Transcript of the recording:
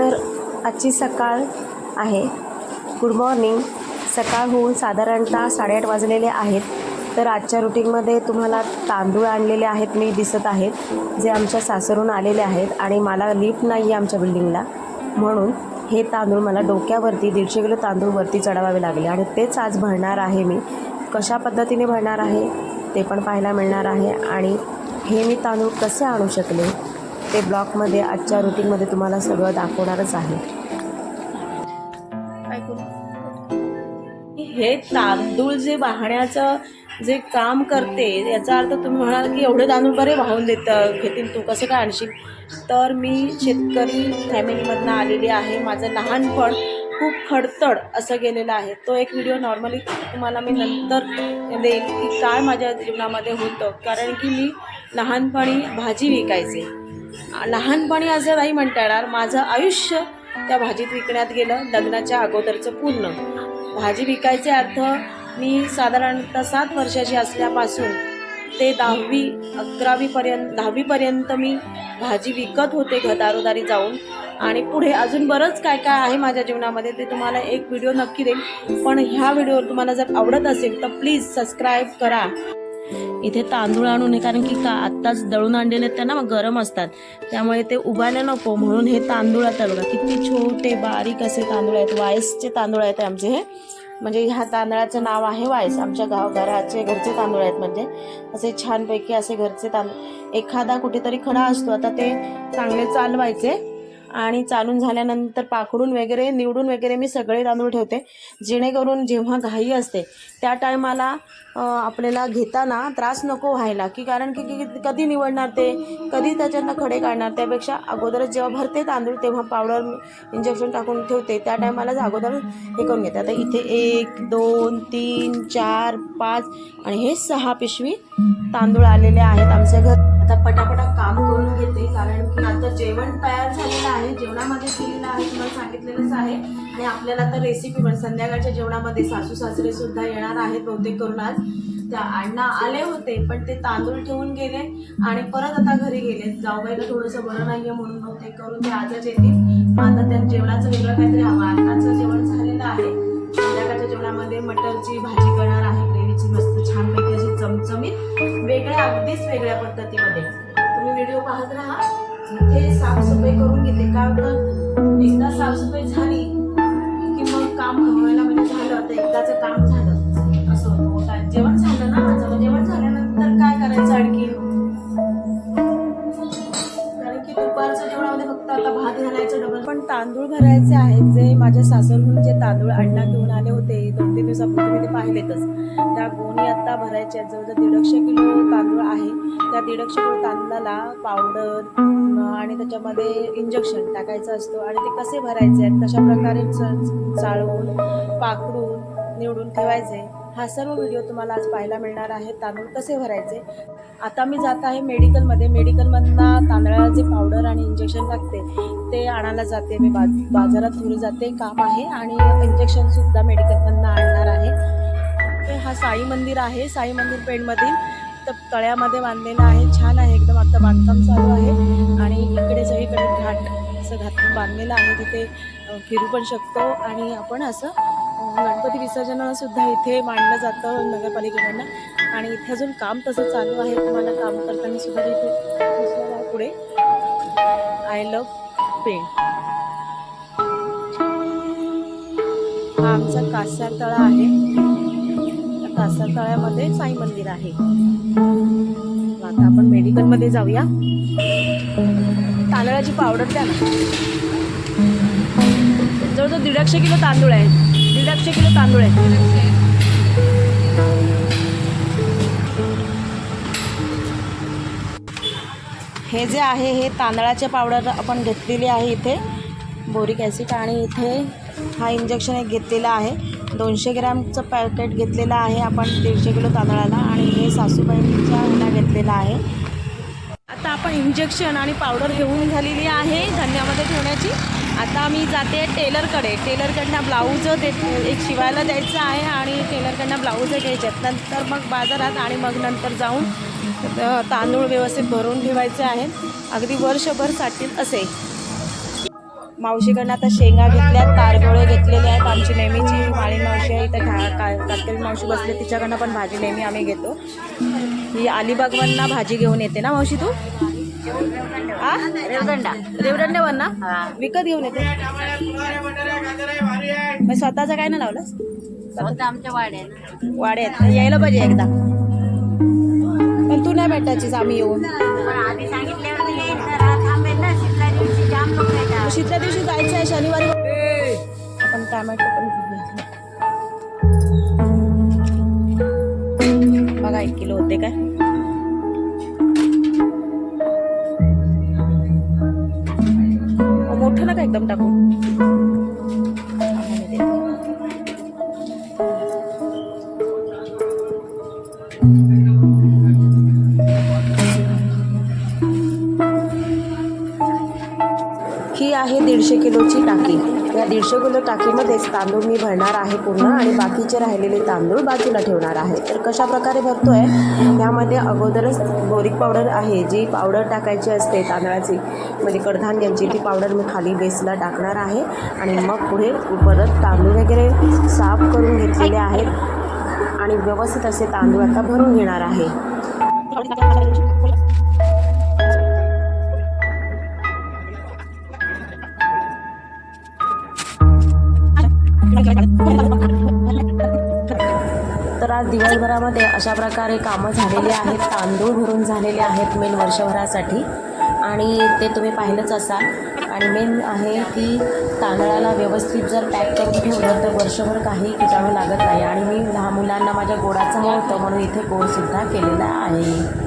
तर आजची सकाळ आहे. गुड मॉर्निंग सकाळ होऊन साधारणतः साडेआठ वाजलेले आहेत. तर आजच्या रुटीनमध्ये तुम्हाला तांदूळ आणलेले आहेत मी दिसत आहेत जे आमच्या सासरून आलेले आहेत आणि मला लिफ्ट नाही आहे आमच्या बिल्डिंगला म्हणून हे तांदूळ मला डोक्यावरती दीडशे किलो तांदूळ वरती चढवावे लागले आणि तेच आज भरणार आहे मी. कशा पद्धतीने भरणार आहे ते पण पाहायला मिळणार आहे आणि हे मी तांदूळ कसे आणू शकले? ते ब्लॉकमध्ये आजच्या रुटीनमध्ये तुम्हाला सगळं दाखवणारच आहे. हे तांदूळ जे वाहण्याचं जे काम करते याचा अर्थ तुम्ही म्हणाल की एवढे तांदूळ बरे वाहून देत घेतील तू कसं काय आणशील? तर मी शेतकरी फॅमिलीमधनं आलेली आहे. माझं लहानपण खूप खडतड असं गेलेलं आहे. तो एक व्हिडिओ नॉर्मली तुम्हाला मी नंतर देईल की काय माझ्या जीवनामध्ये होतं. कारण की मी लहानपणी भाजी विकायचे. लहानपणी असं नाही म्हणता येणार माझं आयुष्य त्या भाजीत विकण्यात गेलं लग्नाच्या अगोदरचं पूर्ण. भाजी विकायचे अर्थ मी साधारणतः सात वर्षाची असल्यापासून ते दहावी अकरावीपर्यंत दहावीपर्यंत मी भाजी विकत होते घ दारोदारी जाऊन. आणि पुढे अजून बरंच काय काय आहे माझ्या जीवनामध्ये ते तुम्हाला एक व्हिडिओ नक्की देईल. पण ह्या व्हिडिओवर तुम्हाला जर आवडत असेल तर प्लीज सबस्क्राईब करा. इथे तांदूळ आणू नये कारण की का आत्ताच दळून आणलेले आहेत त्यांना मग गरम असतात. त्यामुळे ते उभायला नको म्हणून हे तांदूळ आता बघा किती छोटे बारीक असे तांदूळ आहेत. वायसचे तांदूळ आहेत आमचे हे. म्हणजे ह्या तांदळाचं नाव आहे वायस. आमच्या गाव घराचे घरचे तांदूळ आहेत म्हणजे. असे छानपैकी असे घरचे तांदूळ. एखादा कुठेतरी खडा असतो आता ते चांगले चालवायचे. आणि चालून झाल्यानंतर पाखडून वगैरे निवडून वगैरे मी सगळे तांदूळ ठेवते. जेणेकरून जेव्हा घाई असते त्या टायमाला आपल्याला घेताना त्रास नको व्हायला. की कारण की की कधी निवडणार ते? कधी त्याच्यातनं खडे काढणार? त्यापेक्षा अगोदरच जेव्हा भरते तांदूळ तेव्हा पावडर इंजेक्शन टाकून ठेवते. त्या टायमालाच अगोदर हे करून घेते. आता इथे एक दोन तीन चार पाच आणि हे सहा पिशवी तांदूळ आलेले आहेत आमच्या घर. आता पटापटा काम करून घेते. कारण की आता जेवण तयार झालेलं आहे. जेवणामध्ये दिलेलं आहे तुम्हाला सांगितलेलंच आहे. आणि आपल्याला आता रेसिपी पण संध्याकाळच्या जेवणामध्ये सासू सासरे सुद्धा येणार आहेत बहुतेक करून आज त्या अण्णा आले होते पण ते तांदूळ ठेवून गेले आणि परत आता घरी गेले. जाऊबाईला थोडंसं बरं नाहीये म्हणून ते करून ते आजच येतील. मग आता त्या जेवणाचं वेगळं काहीतरी हवं. आताचं जेवण झालेलं आहे. संध्याकाळच्या जेवणामध्ये मटरची भाजी करणार आहे. ग्रेव्हीची मस्त छानपैकी अशी चमचमीत वेगळ्या अगदीच वेगळ्या पद्धतीमध्ये. तुम्ही व्हिडिओ पाहत राहा. इथे साफसफाई करून घेते. का एकदा साफसफाई झाली की मग काम हवायला म्हणजे झालं. तर एकदाचं काम झालं. जेवण झालं ना माझं? जेवण झाल्यानंतर काय करायचं आणखी? कारण की दुपारच्या जेवणामध्ये फक्त आता भात घालायचं डबल पण तांदूळ भरायचे आहेत जे माझ्या सासरहून जे तांदूळ अण्णा घेऊन आले होते दोन तीन दिवसापूर्वी मी ते पाहिलेतच. त्या गोणी आत्ता भरायच्या आहेत. जवळजवळ दीडशे किलो तांदूळ आहे. त्या दीडशे किलो तांदळाला पावडर आणि त्याच्यामध्ये इंजेक्शन टाकायचं असतो आणि ते कसे भरायचे आहेत? कशा प्रकारे चाळवून पाकडून निवडून ठेवायचे? हा सर्व व्हिडिओ तुम्हाला आज पाहायला मिळणार आहे. तांदूळ कसे भरायचे? आता मी जात आहे मेडिकलमध्ये मेडिकलमधनं तांदळाचे पावडर आणि इंजेक्शन लागते ते आणायला जाते मी. बाज बाजारात थोडी जाते. काम आहे आणि इंजेक्शनसुद्धा मेडिकलमधनं आणणार आहे. हा साई मंदिर आहे. साई मंदिर पेणमधील तर तळ्यामध्ये बांधलेलं आहे. छान आहे. एकदम आता बांधकाम चालू आहे. आणि इकडे सगळीकडे घाट असं घातून बांधलेलं आहे. तिथे फिरू पण शकतो आणि आपण असं गणपती विसर्जन सुद्धा इथे मांडलं जातं नगरपालिकेकडनं. आणि इथे अजून काम तसं चालू आहे. तुम्हाला काम करताना सुद्धा इथे पुढे. आय लव्ह पेंट हा आमचा कासार तळा आहे. कासारतळ्यामध्ये कासार तळ्यामध्ये साई मंदिर आहे. आता आपण मेडिकलमध्ये जाऊया. तांदळाची पावडर द्या ना. जवळजवळ दीडशे किलो तांदूळ आहेत. दीडशे किलो तांदूळ आहेत. हे जे आहे हे तांदळाचे पावडर आपण घेतलेली आहे इथे. बोरिक ॲसिड आणि इथे हा इंजेक्शन एक घेतलेला आहे. दोनशे ग्रॅमचं पॅकेट घेतलेलं आहे आपण दीडशे किलो तांदळाला आणि हे सासूबाईंच्या ह्याला घेतलेलं आहे. आता आपण इंजेक्शन आणि पावडर घेऊन झालेली आहे. धान्यामध्ये ठेवण्याची. आता मी जाते टेलरकडे. टेलरकडनं ब्लाऊज दे एक शिवायला द्यायचं आहे आणि टेलरकडनं ब्लाऊज घ्यायचे. आहेत नंतर मग बाजारात आणि मग नंतर जाऊन तांदूळ व्यवस्थित भरून ठेवायचे आहेत अगदी वर्षभर साठतील असे. मावशीकडनं आता शेंगा घेतल्या तारगोळे घेतलेले आहेत. आमची नेहमीची माळी मावशी आहे. तर ठा का मावशी बसली. तिच्याकडनं पण भाजी नेहमी आम्ही घेतो. ही अलिबागवरनं भाजी घेऊन येते ना मावशी तू? आ? रेवदंडा. रेवदंडेवर ना? हा. विकत घेऊन येते. मग स्वतःचा काय ना लावलंस? फक्त आमच्या वाड्यात. वाड्यात. यायला पाहिजे एकदा. पण तू नाही भेटायचीस आम्ही येऊन. हा शीतल्या दिवशी जायचं आहे शनिवारी. आपण टॅमॅटो पण बघा एक किलो होते काय? मोठं ना का एकदम टाकू. ही आहे दीडशे किलोची टाकी. या दीडशे किलो टाकीमध्येच तांदूळ मी भरणार आहे पूर्ण आणि बाकीचे राहिलेले तांदूळ बाजूला ठेवणार आहे. तर कशा प्रकारे भरतो आहे ह्यामध्ये अगोदरच बोरिक पावडर आहे जी पावडर टाकायची असते तांदळाची म्हणजे कडधान्यांची ती पावडर मी खाली बेसला टाकणार आहे आणि मग पुढे परत तांदूळ वगैरे साफ करून घेतलेले आहेत आणि व्यवस्थित असे तांदूळ आता भरून घेणार आहे. तर आज दिवसभरामध्ये अशा प्रकारे कामं झालेली आहेत. तांदूळ भरून झालेले आहेत मेन वर्षभरासाठी. आणि ते तुम्ही पाहिलंच असाल. आणि मेन आहे की तांदळाला व्यवस्थित जर पॅक करून ठेवलं तर वर्षभर काही किटाणू लागत नाही. आणि मी लहान मुलांना माझ्या गोडाचं होतं म्हणून इथे गोडसुद्धा केलेला आहे.